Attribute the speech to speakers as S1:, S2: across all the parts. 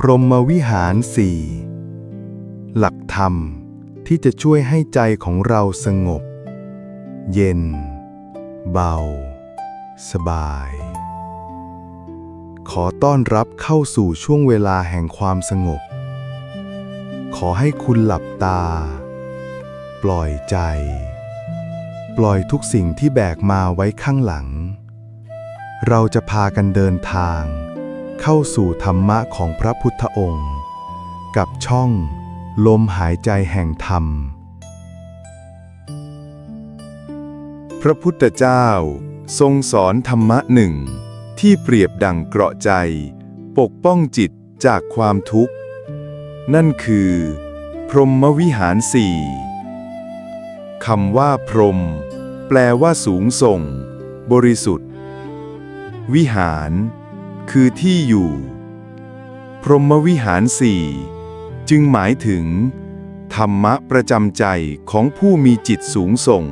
S1: พรหมวิหารสี่หลักธรรมที่จะช่วยให้ใจของเราสงบ เย็น เบา สบาย ขอต้อนรับเข้าสู่ช่วงเวลาแห่งความสงบ ขอให้คุณหลับตา ปล่อยใจ ปล่อยทุกสิ่งที่แบกมาไว้ข้างหลัง เราจะพากันเดินทาง เข้าสู่ธรรมะของพระพุทธองค์ กับช่อง ลมหายใจแห่งธรรม พระพุทธเจ้า ทรงสอนธรรมะหนึ่ง ที่เปรียบดังเกราะใจ ปกป้องจิตจากความทุกข์ นั่นคือ พรหมวิหารสี่คำว่าพรหมแปลว่าสูงส่ง บริสุทธิ์ วิหาร คือที่อยู่ พรหมวิหารสี่จึงหมายถึง ธรรมะประจำใจของผู้มีจิตสูงส่ง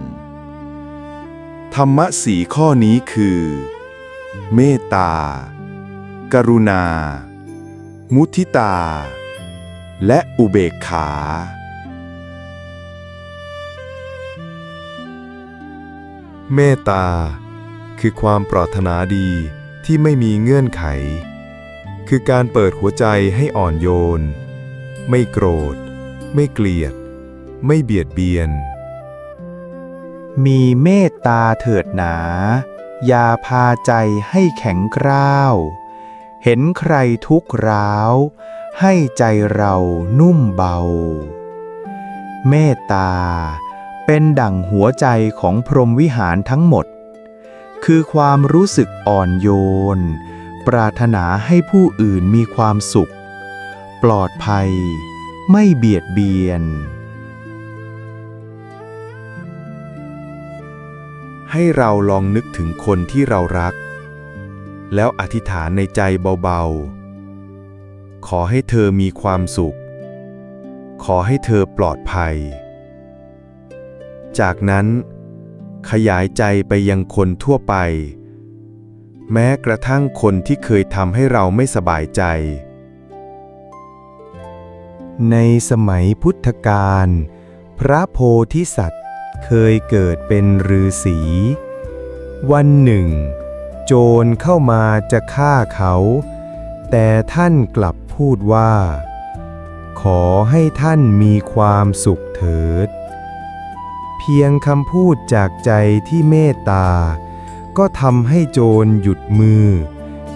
S1: ธรรมะสี่ข้อนี้คือ เมตตา กรุณา มุทิตา และอุเบกขาเมตตา คือความปรารถนาดี ที่ไม่มีเงื่อนไข คือการเปิดหัวใจให้อ่อนโยน ไม่โกรธ ไม่เกลียด ไม่เบียดเบียน
S2: มีเมตตาเถิดหนา อย่าพาใจให้แข็งกร้าว เห็นใครทุกข์ร้าว ให้ใจเรานุ่มเบา เมตตาเป็นดั่งหัวใจของพรหมวิหารทั้งหมด คือความรู้สึกอ่อนโยน ปรารถนาให้ผู้อื่นมีความสุข ปลอดภัย ไม่เบียดเบียน
S1: ให้เราลองนึกถึงคนที่เรารัก แล้วอธิษฐานในใจเบาๆ ขอให้เธอมีความสุข ขอให้เธอปลอดภัย จากนั้น ขยายใจไปยังคนทั่วไป แม้กระทั่งคนที่เคยทำให้เราไม่สบายใจ
S2: ในสมัยพุทธกาลพระโพธิสัตว์เคยเกิดเป็นฤาษี วันหนึ่ง โจรเข้ามาจะฆ่าเขา แต่ท่านกลับพูดว่า ขอให้ท่านมีความสุขเถิด พียงคำพูดจากใจที่เมตตา ก็ทำให้โจรหยุดมือ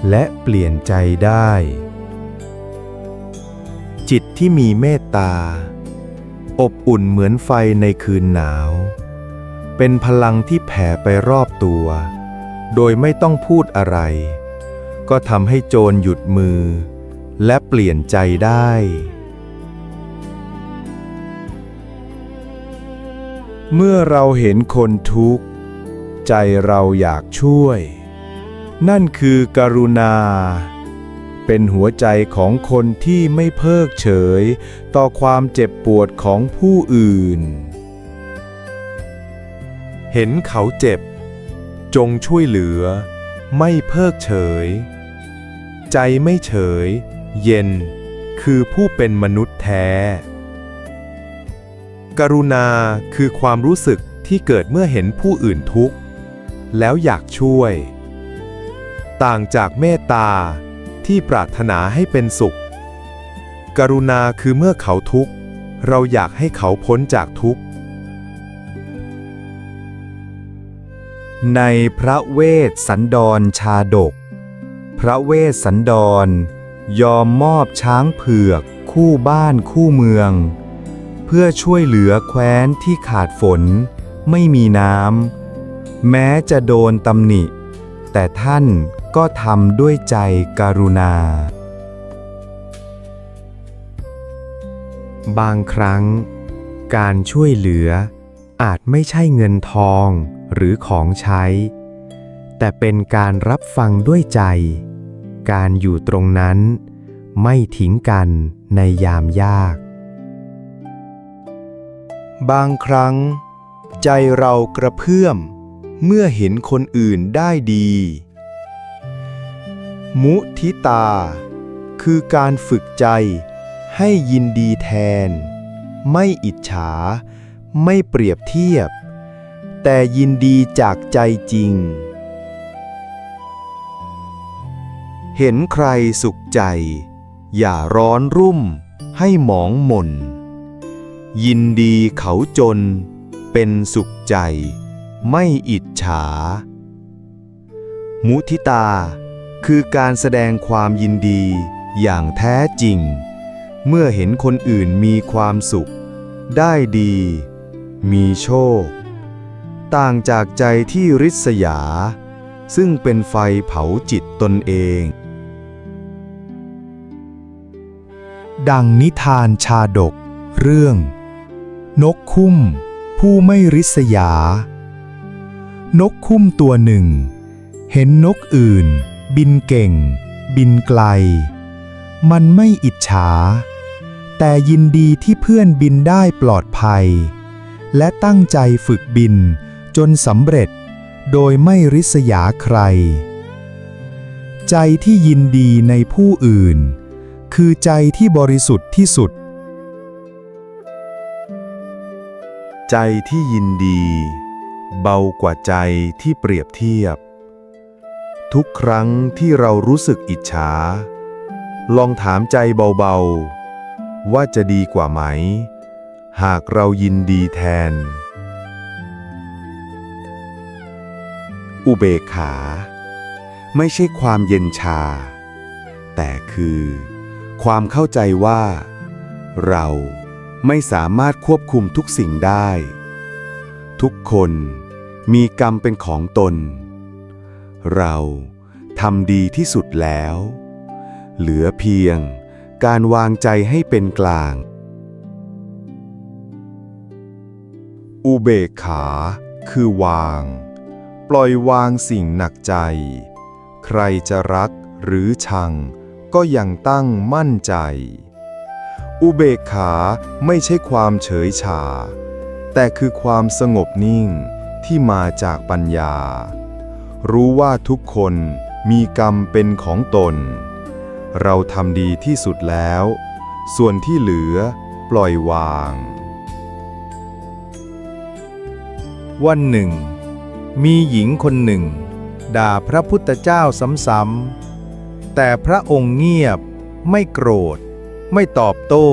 S2: และเปลี่ยนใจได้ จิตที่มีเมตตา อบอุ่นเหมือนไฟในคืนหนาว เป็นพลังที่แผ่ไปรอบตัว โดยไม่ต้องพูดอะไร ก็ทำให้โจรหยุดมือ และเปลี่ยนใจได้ เมื่อเราเห็นคนทุกข์ ใจเราอยากช่วย นั่นคือกรุณา เป็นหัวใจของคนที่ไม่เพิกเฉย ต่อความเจ็บปวดของผู้อื่น เห็นเขาเจ็บ จงช่วยเหลือ ไม่เพิกเฉย ใจไม่เฉย เย็น คือผู้เป็นมนุษย์แท้ กรุณาคือความรู้สึกที่เกิดเมื่อเห็นผู้อื่นทุกข์ แล้วอยากช่วย ต่างจากเมตตาที่ปรารถนาให้เป็นสุข กรุณาคือเมื่อเขาทุกข์ เราอยากให้เขาพ้นจากทุกข์ ในพระเวสสันดรชาดก พระเวสสันดร ยอมมอบช้างเผือกคู่บ้านคู่เมือง เพื่อช่วยเหลือแคว้นที่ขาดฝน ไม่มีน้ำแม้จะโดนตำหนิ แต่ท่านก็ทำด้วยใจกรุณา บางครั้ง การช่วยเหลืออาจไม่ใช่เงินทองหรือของใช้ แต่เป็นการรับฟังด้วยใจ การอยู่ตรงนั้น ไม่ทิ้งกันในยามยาก บางครั้ง ใจเรากระเพื่อม เมื่อเห็นคนอื่นได้ดี มุทิตา คือการฝึกใจ ให้ยินดีแทน ไม่อิจฉา ไม่เปรียบเทียบ แต่ยินดีจากใจจริง เห็นใครสุขใจ อย่าร้อนรุ่มให้หมองหม่น ยินดีเขาจน เป็นสุขใจ ไม่อิจฉา มุทิตา คือการแสดงความยินดีอย่างแท้จริง เมื่อเห็นคนอื่นมีความสุข ได้ดี มีโชค ต่างจากใจที่ริษยา ซึ่งเป็นไฟเผาจิตตนเอง ดังนิทานชาดกเรื่อง นกคุ้ม ผู้ไม่ริษยา นกคุ้มตัวหนึ่ง เห็นนกอื่น บินเก่ง บินไกล มันไม่อิจฉา แต่ยินดีที่เพื่อนบินได้ปลอดภัย และตั้งใจฝึกบินจนสำเร็จ โดยไม่ริษยาใคร ใจที่ยินดีในผู้อื่น คือใจที่บริสุทธิ์ที่สุด ใจที่ยินดี เบากว่าใจที่เปรียบเทียบ ทุกครั้งที่เรารู้สึกอิจฉา ลองถามใจเบาๆ ว่าจะดีกว่าไหม หากเรายินดีแทน อุเบกขา ไม่ใช่ความเย็นชา แต่คือ ความเข้าใจว่า เรา ไม่สามารถควบคุมทุกสิ่งได้ ทุกคนมีกรรมเป็นของตน เราทำดีที่สุดแล้ว เหลือเพียงการวางใจให้เป็นกลาง อุเบกขาคือวาง ปล่อยวางสิ่งหนักใจ ใครจะรักหรือชังก็ยังตั้งมั่นใจ อุเบกขาไม่ใช่ความเฉยชา แต่คือความสงบนิ่งที่มาจากปัญญา รู้ว่าทุกคนมีกรรมเป็นของตน เราทำดีที่สุดแล้ว ส่วนที่เหลือปล่อยวาง วันหนึ่ง มีหญิงคนหนึ่ง ด่าพระพุทธเจ้าซ้ำๆแต่พระองค์เงียบไม่โกรธ ไม่ตอบโต้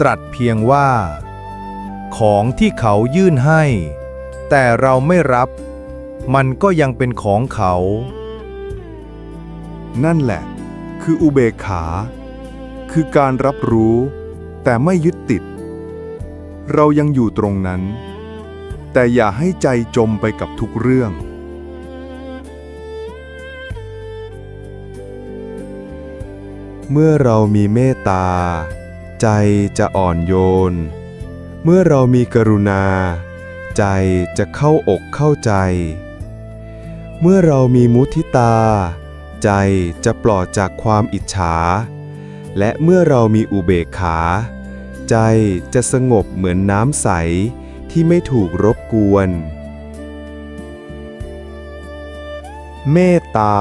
S2: ตรัสเพียงว่า ของที่เขายื่นให้ แต่เราไม่รับ มันก็ยังเป็นของเขา นั่นแหละ คืออุเบกขา คือการรับรู้ แต่ไม่ยึดติด เรายังอยู่ตรงนั้น แต่อย่าให้ใจจมไปกับทุกเรื่อง เมื่อเรามีเมตตา ใจจะอ่อนโยน เมื่อเรามีกรุณา ใจจะเข้าอกเข้าใจ เมื่อเรามีมุทิตา ใจจะปลอดจากความอิจฉา และเมื่อเรามีอุเบกขา ใจจะสงบเหมือนน้ำใสที่ไม่ถูกรบกวน เมตตา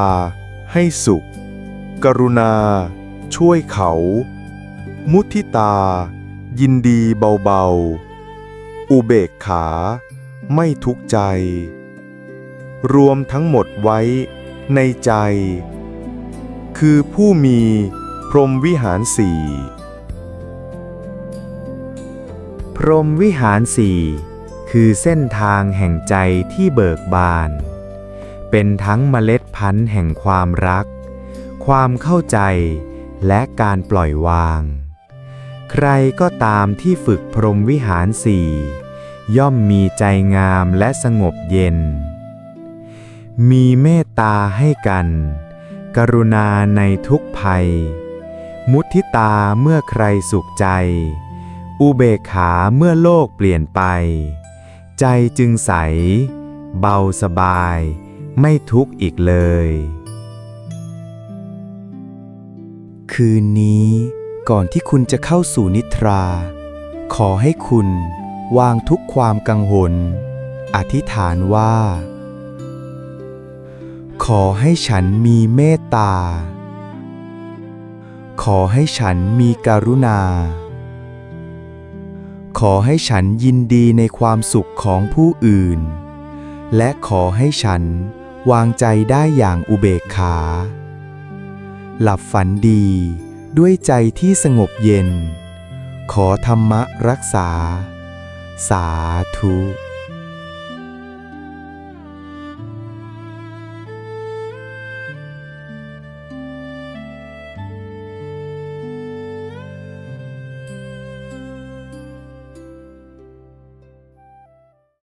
S2: ให้สุข กรุณา ช่วยเขา มุทิตา ยินดีเบาๆ อุเบกขา ไม่ทุกข์ใจ รวมทั้งหมดไว้ในใจ คือผู้มีพรหมวิหารสี่
S3: พรหมวิหารสี่คือเส้นทางแห่งใจที่เบิกบาน เป็นทั้งเมล็ดพันธุ์แห่งความรัก ความเข้าใจ และการปล่อยวาง ใครก็ตามที่ฝึกพรหมวิหารสี่ย่อมมีใจงามและสงบเย็น มีเมตตาให้กัน กรุณาในทุกภัย มุทิตาเมื่อใครสุขใจ อุเบกขาเมื่อโลกเปลี่ยนไป ใจจึงใส เบาสบาย ไม่ทุกข์อีกเลย
S2: คืนนี้ก่อนที่คุณจะเข้าสู่นิทรา ขอให้คุณวางทุกความกังวล อธิษฐานว่า ขอให้ฉันมีเมตตา ขอให้ฉันมีการุณา ขอให้ฉันยินดีในความสุขของผู้อื่น และขอให้ฉันวางใจได้อย่างอุเบกขา หลับฝันดีด้วยใจที่สงบเย็น ขอธรรมะรักษา สาธุ